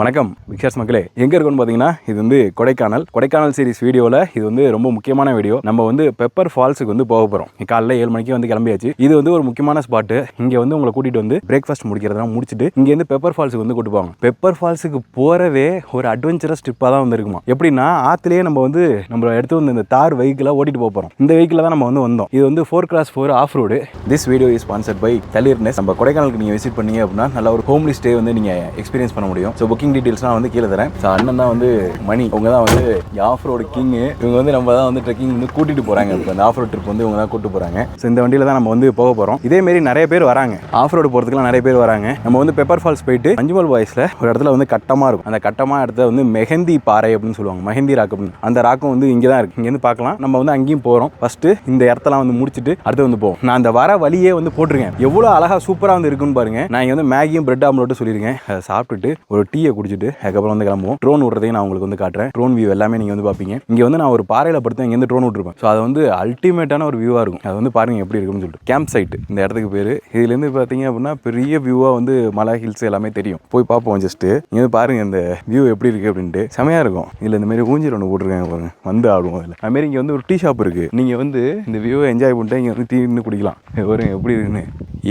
வணக்கம் விக்ஷாஸ் மக்களே. எங்கே இருக்குன்னு பார்த்தீங்கன்னா இது வந்து கொடைக்கானல். கொடைக்கானல் சீரிஸ் வீடியோவில் இது வந்து ரொம்ப முக்கியமான வீடியோ. நம்ம வந்து பெப்பர் ஃபால்ஸுக்கு வந்து போக போகிறோம் காலையில் ஏழு மணிக்கு வந்து கிளம்பியாச்சு. இது வந்து ஒரு முக்கியமான ஸ்பாட்டு இங்கே வந்து உங்களை கூட்டிகிட்டு வந்து பிரேக்ஃபாஸ்ட் முடிக்கிறதெல்லாம் முடிச்சுட்டு இங்கேருந்து பெப்பர் ஃபால்ஸுக்கு வந்து கூட்டு போவாங்க. பெப்பர் ஃபால்ஸுக்கு போகிறதே ஒரு அட்வென்ச்சரஸ் ட்ரிப்பாக தான் வந்து இருக்குமா? எப்படின்னா ஆற்றுலேயே நம்ம வந்து நம்ம எடுத்து வந்து இந்த தார் வெஹிக்கிளாக ஓட்டிட்டு போக போகிறோம் இந்த வெஹிக்கிளில் தான் நம்ம வந்து வந்தோம். இது வந்து four class four off road this video is sponsored by தலிர்னஸ் நம்ம கொடைக்கானலுக்கு நீங்கள் விசிட் பண்ணீங்க அப்படின்னா நல்ல ஒரு ஹோம்லி ஸ்டே வந்து நீங்கள் எக்ஸ்பீரியன்ஸ் பண்ண முடியும். ஸோ புக்கிங் டீட்டெயில்ஸ்லாம் வந்து கீழே தரேன். ஸோ அண்ணன் தான் வந்து மணி. இவங்க தான் வந்து ஆஃப் ரோடு கிங் இவங்க வந்து நம்ம தான் வந்து ட்ரெக்கிங் வந்து கூட்டிட்டு போகிறாங்க இப்போ அந்த ஆஃப் ரோட் ட்ரிப் வந்து இவங்க தான் கூட்டு போகிறாங்க ஸோ இந்த வண்டியில தான் நம்ம வந்து போக போகிறோம் இதே மாரி நிறைய பேர் வராங்க. ஆஃப் ரோடு போகிறதுக்குலாம் நிறைய பேர் வராங்க. நம்ம வந்து பெப்பர் ஃபால்ஸ் போயிட்டு அஞ்சுமல் பாய்ஸ்ல ஒரு இடத்துல வந்து கட்டமாக இருக்கும். அந்த கட்டமாக இடத்துல வந்து மெஹந்தி பாறை அப்படின்னு சொல்லுவாங்க. மெஹந்தி ராக் அப்படின்னு. அந்த ராக்கும் வந்து இங்கே தான் இருக்குது இங்கேருந்து பார்க்கலாம். நம்ம வந்து அங்கேயும் போகிறோம் ஃபஸ்ட்டு இந்த இடத்தெல்லாம் வந்து முடிச்சுட்டு அடுத்து வந்து போவோம். நான் அந்த வர வழியே வந்து போட்டிருக்கேன். எவ்வளோ அழகாக சூப்பராக வந்து இருக்குன்னு பாருங்க. நான் இங்கே வந்து மேகியும் பிரெட் ஆம்லெட்டும் சொல்லியிருக்கேன். அதை சாப்பிட்டுட்டு ஒரு டீயை குடிச்சிட்டு அதுக்கப்புறம் வந்து கிளம்புவோம். ட்ரோன் விட்றதையும் நான் உங்களுக்கு வந்து காட்டுறேன். ட்ரோன் வியூ எல்லாமே நீங்கள் வந்து பார்ப்பீங்க. இங்கே வந்து நான் ஒரு பாறையில் படுத்து இங்கேருந்து ட்ரோன் விட்டுருப்பேன் ஸோ அது வந்து அல்டிமேட்டான ஒரு வியூவாக இருக்கும். அது வந்து பாருங்க எப்படி இருக்கும்னு சொல்லிட்டு. கேம்ப் சைட் இந்த இடத்துக்கு பேர். இதுலேருந்து பார்த்தீங்க அப்படின்னா பெரிய வியூவாக வந்து மலை ஹில்ஸ் எல்லாமே தெரியும். போய் பார்ப்போம் ஜஸ்ட்டு இங்கே வந்து பாருங்க இந்த வியூ எப்படி இருக்குது அப்படின்ட்டு. செமையாக இருக்கும். இதில் இந்த மாதிரி ஊஞ்சல் ஒன்று போட்டிருக்காங்க பாருங்க. வந்து ஆடுவோம் அதில். அதுமாரி இங்கே வந்து ஒரு டீ ஷாப் இருக்குது நீங்கள் வந்து இந்த வியூவை என்ஜாய் பண்ணிட்டு இங்கே வந்து டீ நின்று குடிக்கலாம். வரும் எப்படி இருக்குன்னு.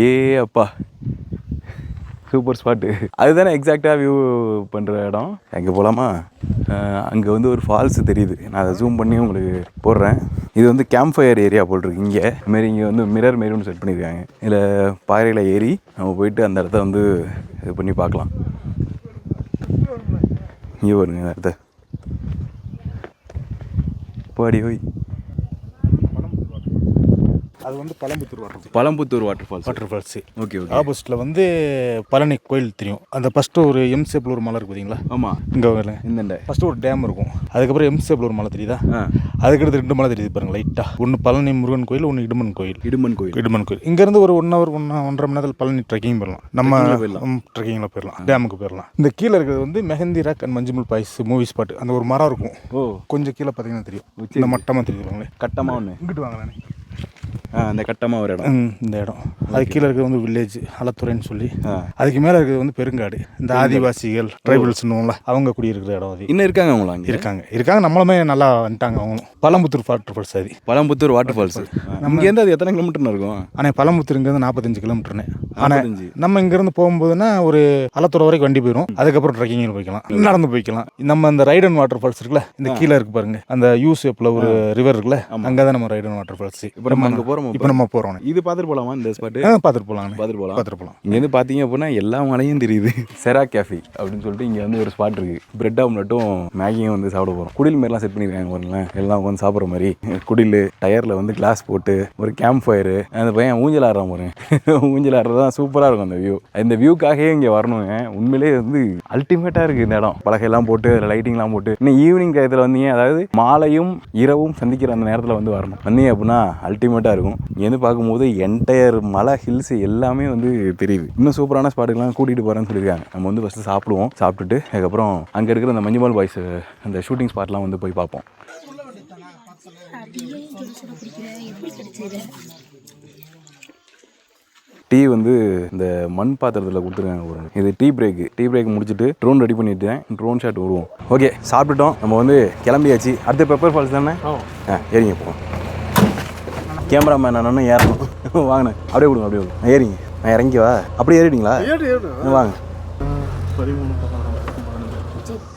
ஏ அப்பா. சூப்பர் ஸ்பாட்டு அதுதானே எக்ஸாக்டாக வியூ பண்ணுற இடம். அங்கே போகலாமா அங்கே வந்து ஒரு ஃபால்ஸ் தெரியுது. நான் அதை ஜூம் பண்ணி உங்களுக்கு போடுறேன். இது வந்து கேம்ப் ஃபயர் ஏரியா போட்டிருக்கு இங்கே. மாரி இங்கே வந்து மிரர் மாரி ஒன்று செட் பண்ணியிருக்காங்க இதில் பாறையில் ஏறி நம்ம போயிட்டு அந்த இடத்த வந்து இது பண்ணி பார்க்கலாம். இங்கே வருங்க இந்த இடத்த. பாடி ஓய். அது வந்து Palamputhur water Palamputhur water falls water falls okay okay ஆப்போசிட்டில் வந்து பழனி கோயில் தெரியும். அந்த ஃபஸ்ட்டு ஒரு எம் சேப்பில் ஒரு மலை இருக்கு பார்த்தீங்களா ஆமாம் இங்கே வரல இந்தண்ட ஃபஸ்ட்டு ஒரு டேம் இருக்கும். அதுக்கப்புறம் எம் சேப்பில் ஒரு மலை தெரியுதா? ஆ. அதுக்கடுத்து ரெண்டு மலை தெரியுது பாருங்க லைட்டாக ஒன்று பழனி முருகன் கோயில் ஒன்று இடுமன் கோயில். இடுமன் கோயில். இடுமன் கோயில். இங்கேருந்து ஒரு ஒன் ஹவர் ஒன் ஒன்றரை மணி நேரத்தில் பழனி ட்ரெக்கிங் போயிடலாம். நம்ம. ட்ரெக்கிங்கில் போயிடலாம். டேமுக்கு போயிடலாம். இந்த கீழே இருக்கிறது வந்து Mehndi rock and Manjummel boys movie spot அந்த ஒரு மரம் இருக்கும். ஓ. கொஞ்சம் கீழே பார்த்தீங்கன்னா தெரியும். இந்த மட்டமாக தெரியுது கட்டமாக ஒன்று இங்கிட்டு வாங்க நானே. ஆ அந்த கட்டமாக ஒரு இடம். இந்த இடம். அது கீழே இருக்கிறது வந்து வில்லேஜ் அலத்துறைன்னு சொல்லி. அதுக்கு மேலே இருக்கிறது வந்து பெருங்காடு. இந்த ஆதிவாசிகள் ட்ரைபல்ஸ்னுவோம்ல அவங்க குடியிருக்கிற இடம் அது. இன்னும் இருக்காங்க அவங்களா இருக்காங்க. இருக்காங்க நம்மளுமே நல்லா வந்துட்டாங்க அவங்களும். பழம்புத்தூர் வாட்டர் ஃபால்ஸ் அது. பழம்புத்தூர் வாட்டர் ஃபால்ஸ் இங்கேருந்து அது எத்தனை கிலோமீட்டர் இருக்கும்? ஆனால் பழம்புத்தூர் இங்கேருந்து நாற்பத்தஞ்சு கிலோமீட்டர்னு ஆனால் 45. நம்ம இங்கேருந்து போகும்போதுன்னா ஒரு அலத்துறை வரைக்கும் வண்டி போயிடும் அதுக்கப்புறம் ட்ரெக்கிங்கில் போய்க்கலாம். நடந்து போய்க்கலாம். நம்ம இந்த ரைடன் வாட்டர் ஃபால்ஸ் இருக்குல்ல இந்த கீழே இருக்கு பாருங்க. அந்த யூசேப்பில் ஒரு ரிவர் இருக்குல்ல அங்கே தான் நம்ம ரைடன் வாட்டர் ஃபால்ஸ் இப்போ நம்ம அங்கே போகிறோம் இப்போ நம்ம போகிறோம் இது பார்த்துட்டு போகலாமா இந்த ஸ்பாட்டு பார்த்துட்டு போகலாங்க பார்த்துட்டு போகலாம் பார்த்துட்டு போகலாம் இங்கேருந்து பார்த்தீங்க அப்படின்னா எல்லா மலையும் தெரியுது. செரா கேஃபி அப்படின்னு சொல்லிட்டு இங்கே வந்து ஒரு ஸ்பாட் இருக்கு. பிரெட் ஆம்லெட்டும் மேகியும் வந்து சாப்பிட போகிறோம் குடில் மாரிலாம் செட் பண்ணியிருக்காங்க பாருங்களேன். எல்லாம் உட்காந்து சாப்பிட்ற மாதிரி. குடில் டயரில் வந்து கிளாஸ் போட்டு ஒரு கேம்ப் ஃபயரு அந்த பையன் ஊஞ்சல் ஆடுறான் பாருங்க. ஊஞ்சல் ஆடுறது தான் சூப்பராக இருக்கும் அந்த வியூ இந்த வியூக்காகவே இங்கே வரணுங்க. உண்மையிலேயே வந்து அல்டிமேட்டாக இருக்குது இந்த இடம். பலகையெல்லாம் போட்டு அதில் லைட்டிங்லாம் போட்டு. இன்னும் ஈவினிங் டயத்தில் வந்தீங்க அதாவது மாலையும் இரவும் சந்திக்கிற அந்த நேரத்தில் வந்து வரணும். வந்தீங்க அப்படின்னா அல்டிமேட்டாக இருக்கும். இங்கேருந்து பார்க்கும்போது என்டையர் மலை ஹில்ஸ் எல்லாமே வந்து தெரியுது. இன்னும் சூப்பரான ஸ்பாட்டுக்கெலாம் கூட்டிகிட்டு போகிறேன்னு சொல்லியிருக்காங்க. நம்ம வந்து ஃபஸ்ட்டு சாப்பிடுவோம் சாப்பிட்டுட்டு அதுக்கப்புறம் அங்கே இருக்கிற அந்த மஞ்சுமால் பாய்ஸ் அந்த ஷூட்டிங் ஸ்பாட்லாம் வந்து போய் பார்ப்போம் அப்படியே சுட சுட குடிக்கிறேன் எப்படி கிடைச்சது டீ வந்து இந்த மண் பாத்திரத்தில் கொடுத்துருக்காங்க ஒரு இது டீ பிரேக்கு டீ பிரேக் முடிச்சுட்டு ட்ரோன் ரெடி பண்ணிட்டேன் ட்ரோன் ஷாட் வருவோம். ஓகே சாப்பிட்டுட்டோம். நம்ம வந்து கிளம்பியாச்சு. அடுத்து பெப்பர் ஃபால்ஸ் தானே? ஆ. ஏறிங்க போவோம் கேமராமேன் நான் ஏறணும். வாங்கண்ணே அப்படியே கொடுங்க அப்படியே கொடுங்க. ஏறிங்க. நான் இறங்கி வா. அப்படியே ஏறிட்டீங்களா? வாங்க.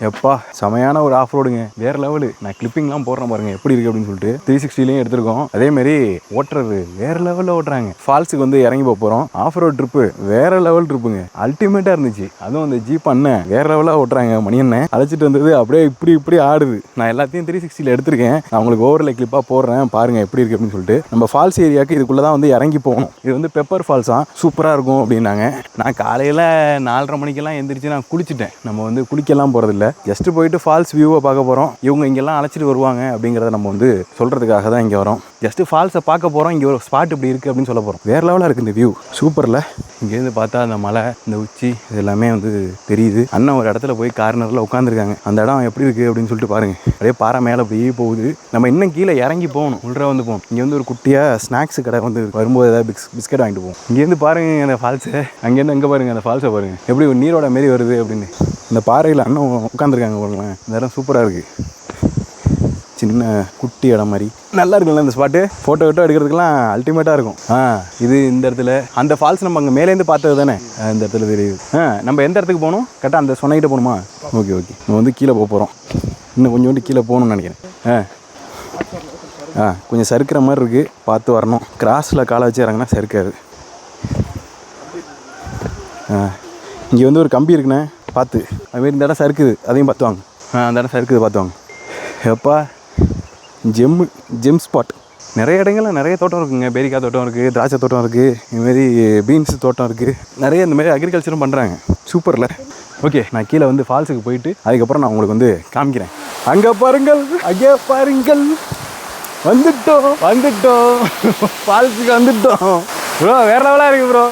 எப்பா செமையான ஒரு ஆஃப் ரோடுங்க வேற லெவலு நான் கிளிப்பிங்லாம் போடுறேன் பாருங்க எப்படி இருக்கு அப்படின்னு சொல்லிட்டு. த்ரீ சிக்ஸ்டிலையும் எடுத்திருக்கோம். அதே மாதிரி ஓட்டுறது வேற லெவலில் ஓட்டுறாங்க. ஃபால்ஸுக்கு வந்து இறங்கி போக போகிறோம் ஆஃப் ரோட் ட்ரிப்பு வேற லெவல் ட்ரிப்புங்க அல்டிமேட்டாக இருந்துச்சு. அதுவும் அந்த ஜீப் அண்ணன் வேற லெவலாக ஓட்டுறாங்க மணி அண்ணன் அழைச்சிட்டு வந்தது அப்படியே இப்படி இப்படி ஆடுது. நான் எல்லாத்தையும் த்ரீ சிக்ஸ்டியில் எடுத்திருக்கேன். நான் உங்களுக்கு ஓவரில் கிளிப்பாக போடுறேன் பாருங்க எப்படி இருக்கு அப்படின்னு சொல்லிட்டு. நம்ம ஃபால்ஸ் ஏரியாவுக்கு இதுக்குள்ளே தான் வந்து இறங்கி போகணும். இது வந்து பெப்பர் ஃபால்ஸாக சூப்பராக இருக்கும் அப்படின்னாங்க. நான் காலையில் நாலரை மணிக்கெல்லாம் எந்திரிச்சு நான் குளிச்சுட்டேன். நம்ம வந்து குளிக்கலாம் போகிறது இல்லை ஜஸ்ட்டு போயிட்டு ஃபால்ஸ் வியூவை பார்க்க போகிறோம் இவங்க இங்கெல்லாம் அழைச்சிட்டு வருவாங்க அப்படிங்கிறத நம்ம வந்து சொல்கிறதுக்காக தான் இங்கே வரோம். ஜஸ்ட்டு ஃபால்ஸை பார்க்க போகிறோம் இங்கே ஒரு ஸ்பாட் இப்படி இருக்குது அப்படின்னு சொல்ல போகிறோம் வேறு லெவலாக இருக்குது இந்த வியூ சூப்பரில் இங்கேருந்து பார்த்தா அந்த மலை இந்த உச்சி இது எல்லாமே வந்து தெரியுது. அண்ணன் ஒரு இடத்துல போய் கார்னரில் உட்காந்துருக்காங்க அந்த இடம் எப்படி இருக்குது அப்படின்னு சொல்லிட்டு பாருங்கள் அப்படியே பாறை மேலே அப்படியே போகுது. நம்ம இன்னும் கீழே இறங்கி போகணும். உள்ளே வந்து போகணும். இங்கே வந்து ஒரு குட்டியாக ஸ்நாக்ஸ் கடை வந்து வரும்போது ஏதாவது பிக்ஸ் பிஸ்கட் வாங்கிட்டு போவோம். இங்கேருந்து பாருங்கள் அந்த ஃபால்ஸை அங்கேருந்து அங்கே பாருங்கள் அந்த ஃபால்ஸை பாருங்கள் எப்படி ஒரு நீரோட மாரி வருது அப்படின்னு. இந்த பாறையில் அண்ணன் உட்காந்துருக்காங்க பாருங்களேன். இந்த இடம் சூப்பராக இருக்குது சின்ன குட்டி இடம் மாதிரி. நல்லா இருக்குல்ல இந்த ஸ்பாட்டு ஃபோட்டோ கிட்டோ எடுக்கிறதுக்கெல்லாம் அல்டிமேட்டாக இருக்கும். ஆ இது இந்த இடத்துல. அந்த ஃபால்ஸ் நம்ம அங்கே மேலேருந்து பார்த்தது தானே? இந்த இடத்துல தெரியுது. ஆ நம்ம எந்த இடத்துக்கு போகணும்? கரெக்டாக அந்த சொன்னைக்கிட்ட போகணுமா? Okay okay. நம்ம வந்து கீழே போக போகிறோம் இன்னும் கொஞ்சோண்டு கீழே போகணும்னு நினைக்கிறேன். ஆ. ஆ கொஞ்சம் சறுக்கிற மாதிரி இருக்குது பார்த்து வரணும். கிராஸில் காலை வச்சு இறங்கினா சறுக்காது. ஆ. இங்கே வந்து ஒரு கம்பி இருக்குண்ணே. பார்த்து. அதுமாரி இந்த இடம் சறுக்குது. அதையும் பார்த்து வாங்க. ஆ அந்த இடம் சறுக்குது பார்த்து வாங்க. எப்பா? Gem gem spot. நிறைய இடங்களில் நிறைய தோட்டம் இருக்குங்க. பேரிக்காய் தோட்டம் இருக்குது திராட்சை தோட்டம் இருக்குது இதுமாரி பீன்ஸ் தோட்டம் இருக்குது நிறைய இந்த மாதிரி அக்ரிகல்ச்சரும் பண்ணுறாங்க சூப்பரில் ஓகே நான் கீழே வந்து ஃபால்ஸுக்கு போயிட்டு அதுக்கப்புறம் நான் உங்களுக்கு வந்து காமிக்கிறேன். அங்கே பாருங்கள் அங்கே பாருங்கள். வந்துட்டோம் வந்துட்டோம். ஃபால்ஸுக்கு வந்துட்டோம். ப்ரோ வேற லெவலாக இருக்குது ப்ரோ